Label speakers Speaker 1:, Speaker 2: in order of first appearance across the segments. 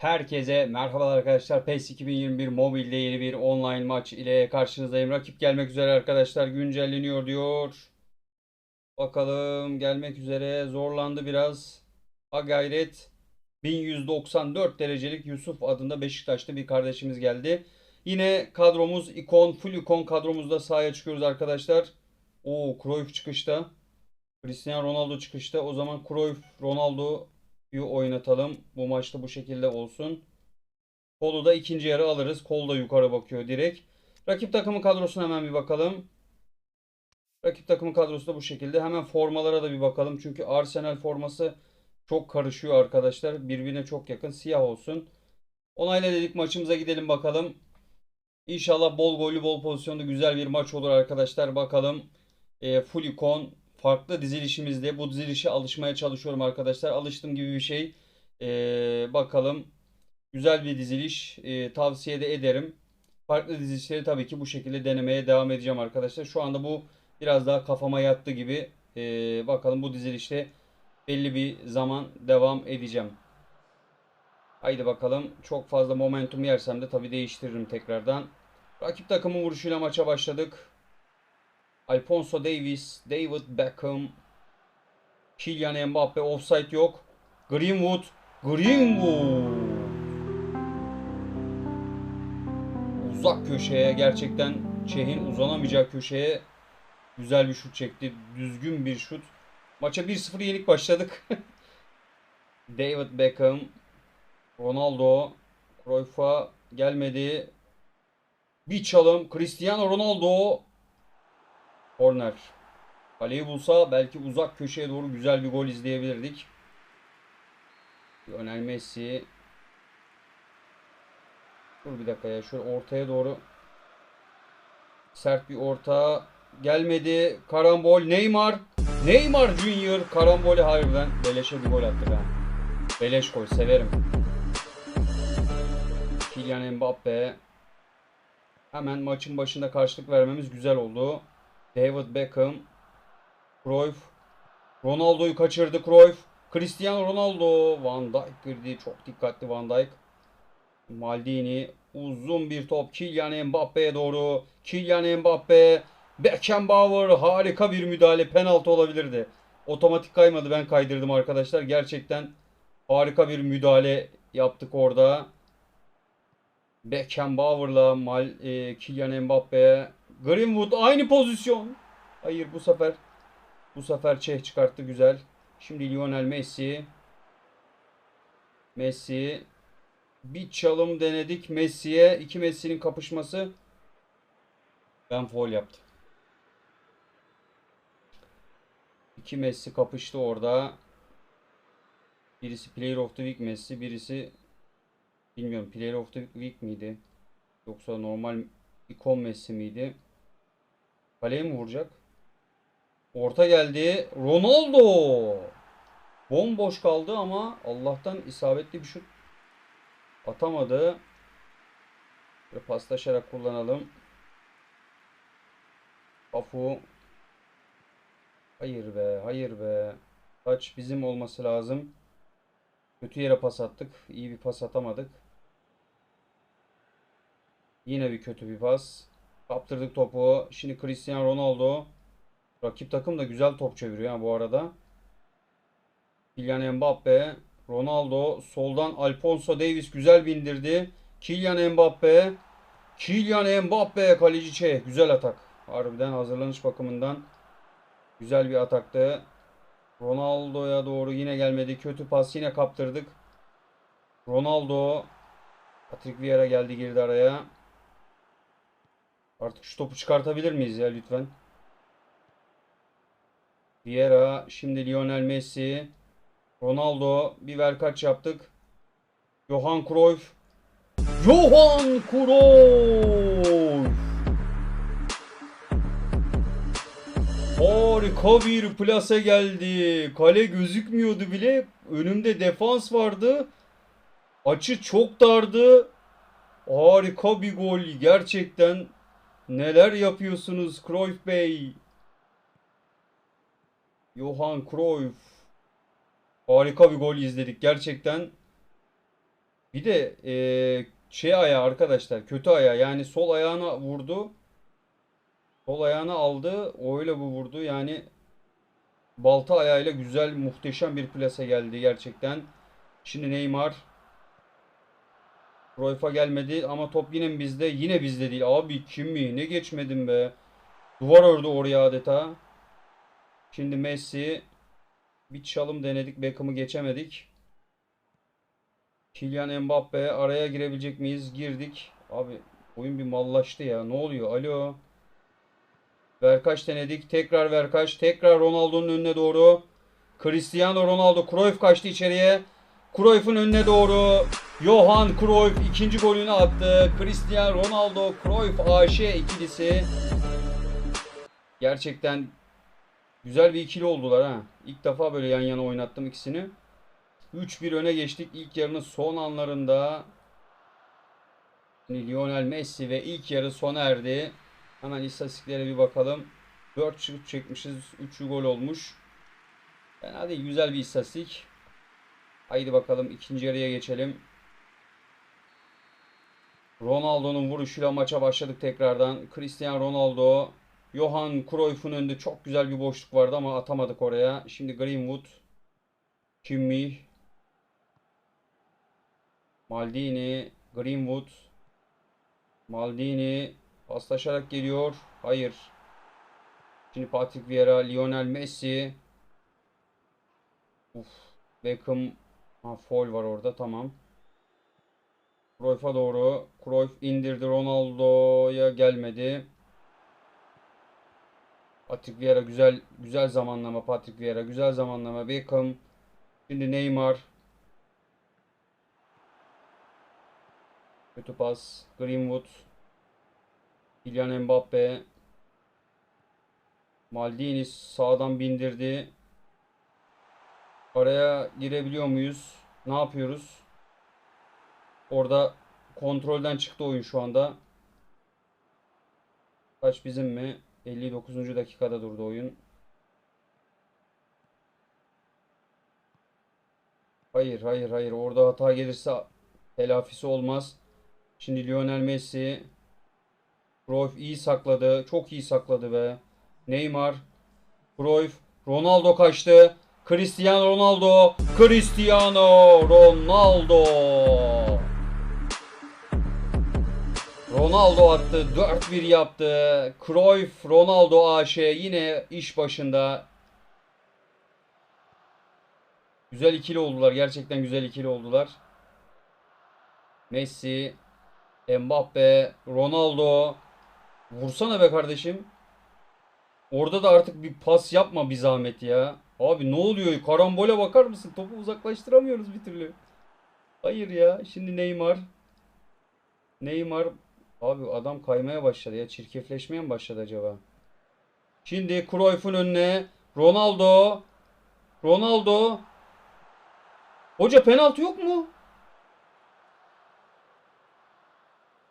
Speaker 1: Herkese merhabalar arkadaşlar. PES 2021 mobilde yeni bir online maç ile karşınızdayım. Rakip gelmek üzere arkadaşlar. Güncelleniyor diyor. Bakalım gelmek üzere. Zorlandı biraz. Ha gayret. 1194 derecelik Yusuf adında Beşiktaş'ta bir kardeşimiz geldi. Yine kadromuz ikon, full ikon kadromuzda sahaya çıkıyoruz arkadaşlar. Oo Cruyff çıkışta. Cristiano Ronaldo çıkışta. O zaman Cruyff, Ronaldo'yu oynatalım. Bu maçta bu şekilde olsun. Kolu da ikinci yarı alırız. Kol da yukarı bakıyor direkt. Rakip takımın kadrosuna hemen bir bakalım. Rakip takımın kadrosu da bu şekilde. Hemen formalara da bir bakalım. Çünkü Arsenal forması çok karışıyor arkadaşlar. Birbirine çok yakın. Siyah olsun. Onayla dedik maçımıza gidelim bakalım. İnşallah bol gollü bol pozisyonlu güzel bir maç olur arkadaşlar. Bakalım. E, full ikon farklı dizilişimizde bu dizilişe alışmaya çalışıyorum arkadaşlar. Alıştığım gibi bir şey. E, bakalım. Güzel bir diziliş. E, tavsiye de ederim. Farklı dizilişleri tabii ki bu şekilde denemeye devam edeceğim arkadaşlar. Şu anda bu biraz daha kafama yattı gibi. E, bakalım bu dizilişte belli bir zaman devam edeceğim. Haydi bakalım. Çok fazla momentum yersem de tabii değiştiririm tekrardan. Rakip takımın vuruşuyla maça başladık. Alfonso Davis, David Beckham, Kylian Mbappe offside yok. Greenwood, Greenwood. Uzak köşeye gerçekten Çeh'in uzanamayacağı köşeye güzel bir şut çekti. Düzgün bir şut. Maça 1-0 yenik başladık. David Beckham, Ronaldo, Cruyff'a gelmedi. Bir çalım. Cristiano Ronaldo. Korner. Kaleyi bulsa belki uzak köşeye doğru güzel bir gol izleyebilirdik. Lionel Messi. Dur bir dakika ya. Şöyle ortaya doğru sert bir orta gelmedi. Karambol Neymar. Neymar Junior karambolü harbiden beleşe bir gol attı ben. Beleş gol severim. Kylian Mbappe. Hemen maçın başında karşılık vermemiz güzel oldu. David Beckham. Cruyff. Ronaldo'yu kaçırdı Cruyff. Cristiano Ronaldo. Van Dijk girdi. Çok dikkatli Van Dijk. Maldini. Uzun bir top. Kylian Mbappe'ye doğru. Kylian Mbappe. Beckenbauer. Harika bir müdahale. Penaltı olabilirdi. Otomatik kaymadı. Ben kaydırdım arkadaşlar. Gerçekten harika bir müdahale yaptık orada. Beckenbauer'la Mal, e, Kylian Mbappe, Greenwood aynı pozisyon. Hayır bu sefer bu sefer Çeh çıkarttı güzel. Şimdi Lionel Messi. Messi bir çalım denedik Messi'ye. iki Messi'nin kapışması. Ben foul yaptım. İki Messi kapıştı orada. Birisi Player of the Week Messi, birisi Bilmiyorum Player of the Week miydi? Yoksa normal ikon Messi miydi? Kaleye mi vuracak? Orta geldi. Ronaldo! Bomboş kaldı ama Allah'tan isabetli bir şut atamadı. Böyle paslaşarak kullanalım. Afu. Hayır be, hayır be. Taç bizim olması lazım. Kötü yere pas attık. İyi bir pas atamadık. Yine bir kötü bir pas. Kaptırdık topu. Şimdi Cristiano Ronaldo. Rakip takım da güzel top çeviriyor ha bu arada. Kylian Mbappe. Ronaldo. Soldan Alfonso Davis güzel bindirdi. Kylian Mbappe. Kylian Mbappe kaleci Çeh. Güzel atak. Harbiden hazırlanış bakımından güzel bir ataktı. Ronaldo'ya doğru yine gelmedi. Kötü pas yine kaptırdık. Ronaldo. Patrick Vieira geldi girdi araya. Artık şu topu çıkartabilir miyiz ya lütfen? Vieira. Şimdi Lionel Messi. Ronaldo. Bir ver kaç yaptık. Johan Cruyff. Johan Cruyff. Harika bir plase geldi. Kale gözükmüyordu bile. Önümde defans vardı. Açı çok dardı. Harika bir gol. Gerçekten neler yapıyorsunuz Cruyff Bey? Johan Cruyff. Harika bir gol izledik gerçekten. Bir de eee, şey ayağı arkadaşlar kötü ayağı yani sol ayağına vurdu. Sol ayağını aldı. Öyle bu vurdu. Yani balta ayağıyla güzel muhteşem bir plase geldi gerçekten. Şimdi Neymar Cruyff'a gelmedi ama top yine bizde? Yine bizde değil. Abi kim mi? Ne geçmedim be. Duvar ördü oraya adeta. Şimdi Messi bir çalım denedik. Beckham'ı geçemedik. Kylian Mbappe araya girebilecek miyiz? Girdik. Abi oyun bir mallaştı ya. Ne oluyor? Alo. Verkaç denedik. Tekrar Verkaç. Tekrar Ronaldo'nun önüne doğru. Cristiano Ronaldo. Cruyff kaçtı içeriye. Cruyff'un önüne doğru. Johan Cruyff ikinci golünü attı. Cristiano Ronaldo Cruyff AŞ ikilisi. Gerçekten güzel bir ikili oldular ha. İlk defa böyle yan yana oynattım ikisini. 3-1 öne geçtik ilk yarının son anlarında. Lionel Messi ve ilk yarı sona erdi. Hemen istatistiklere bir bakalım. 4 şut çekmişiz. 3'ü gol olmuş. Fena değil. Güzel bir istatistik. Haydi bakalım ikinci yarıya geçelim. Ronaldo'nun vuruşuyla maça başladık tekrardan. Cristiano Ronaldo. Johan Cruyff'un önünde çok güzel bir boşluk vardı ama atamadık oraya. Şimdi Greenwood. Kimmich. Maldini. Greenwood. Maldini. Paslaşarak geliyor. Hayır. Şimdi Patrick Vieira. Lionel Messi. Uf. Beckham. Ha, foul var orada. Tamam. Cruyff'a doğru. Cruyff indirdi. Ronaldo'ya gelmedi. Patrick Vieira güzel güzel zamanlama Patrick Vieira güzel zamanlama. Beckham şimdi Neymar. Kötü pas. Greenwood. Kylian Mbappe. Maldini sağdan bindirdi. Araya girebiliyor muyuz? Ne yapıyoruz orada kontrolden çıktı oyun şu anda kaç bizim mi 59. dakikada durdu oyun. Hayır, hayır, hayır. Orada hata gelirse telafisi olmaz. Şimdi Lionel Messi. Cruyff iyi sakladı. Çok iyi sakladı be. Neymar. Cruyff. Ronaldo kaçtı. Cristiano Ronaldo. Cristiano Ronaldo. Ronaldo attı. 4-1 yaptı. Cruyff, Ronaldo AŞ yine iş başında. Güzel ikili oldular. Gerçekten güzel ikili oldular. Messi, Mbappe, Ronaldo. Vursana be kardeşim. Orada da artık bir pas yapma bir zahmet ya. Abi ne oluyor? Karambole bakar mısın? Topu uzaklaştıramıyoruz bir türlü. Hayır ya. Şimdi Neymar. Neymar Abi adam kaymaya başladı ya. Çirkefleşmeye mi başladı acaba? Şimdi Cruyff'un önüne Ronaldo. Ronaldo. Hoca penaltı yok mu?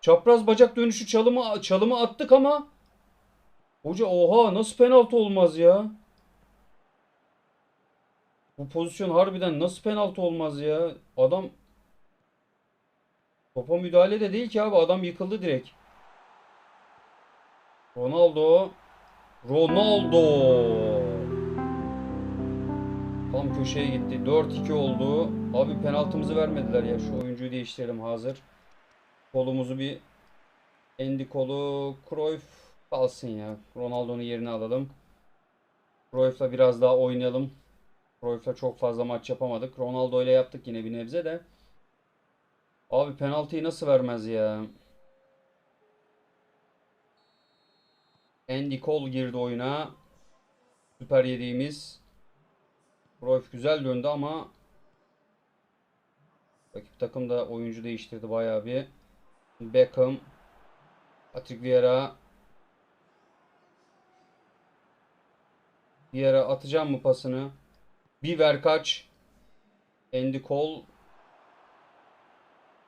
Speaker 1: Çapraz bacak dönüşü çalımı çalımı attık ama Hoca oha nasıl penaltı olmaz ya? Bu pozisyon harbiden nasıl penaltı olmaz ya? Adam Topa müdahale de değil ki abi. Adam yıkıldı direkt. Ronaldo. Ronaldo. Tam köşeye gitti. 4-2 oldu. Abi penaltımızı vermediler ya. Şu oyuncuyu değiştirelim hazır. Kolumuzu bir Endi kolu Cruyff kalsın ya. Ronaldo'nun yerine alalım. Cruyff'la biraz daha oynayalım. Cruyff'la çok fazla maç yapamadık. Ronaldo ile yaptık yine bir nebze de. Abi penaltıyı nasıl vermez ya? Andy Cole girdi oyuna. Süper yediğimiz. Cruyff güzel döndü ama rakip takım da oyuncu değiştirdi bayağı bir. Beckham Patrick Vieira Vieira atacağım mı pasını? Bir ver kaç. Andy Cole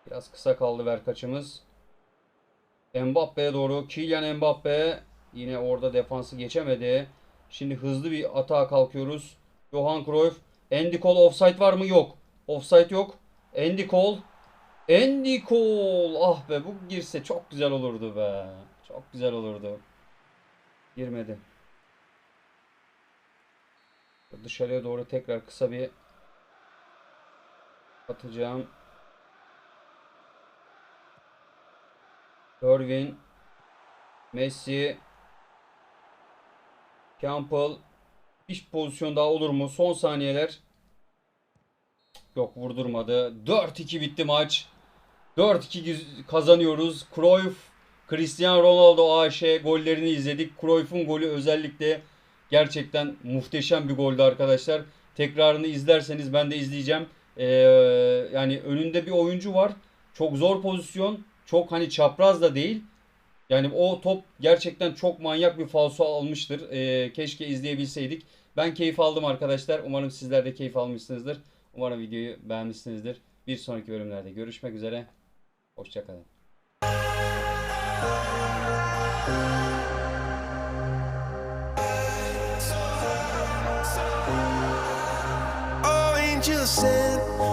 Speaker 1: Biraz kısa kaldı verkaçımız. Mbappe'ye doğru. Kylian Mbappe yine orada defansı geçemedi. Şimdi hızlı bir atağa kalkıyoruz. Johan Cruyff. Andy Cole offside var mı? Yok. Offside yok. Andy Cole. Andy Cole. Ah be bu girse çok güzel olurdu be. Çok güzel olurdu. Girmedi. Dışarıya doğru tekrar kısa bir atacağım. Irvin, Messi, Campbell. Bir pozisyon daha olur mu? Son saniyeler. Yok vurdurmadı. 4-2 bitti maç. 4-2 güz- kazanıyoruz. Cruyff, Cristiano Ronaldo AŞ gollerini izledik. Cruyff'un golü özellikle gerçekten muhteşem bir goldü arkadaşlar. Tekrarını izlerseniz ben de izleyeceğim. Ee, yani önünde bir oyuncu var. Çok zor pozisyon. Çok hani çapraz da değil. Yani o top gerçekten çok manyak bir falso almıştır. Ee, keşke izleyebilseydik. Ben keyif aldım arkadaşlar. Umarım sizler de keyif almışsınızdır. Umarım videoyu beğenmişsinizdir. Bir sonraki bölümlerde görüşmek üzere. Hoşçakalın.
Speaker 2: From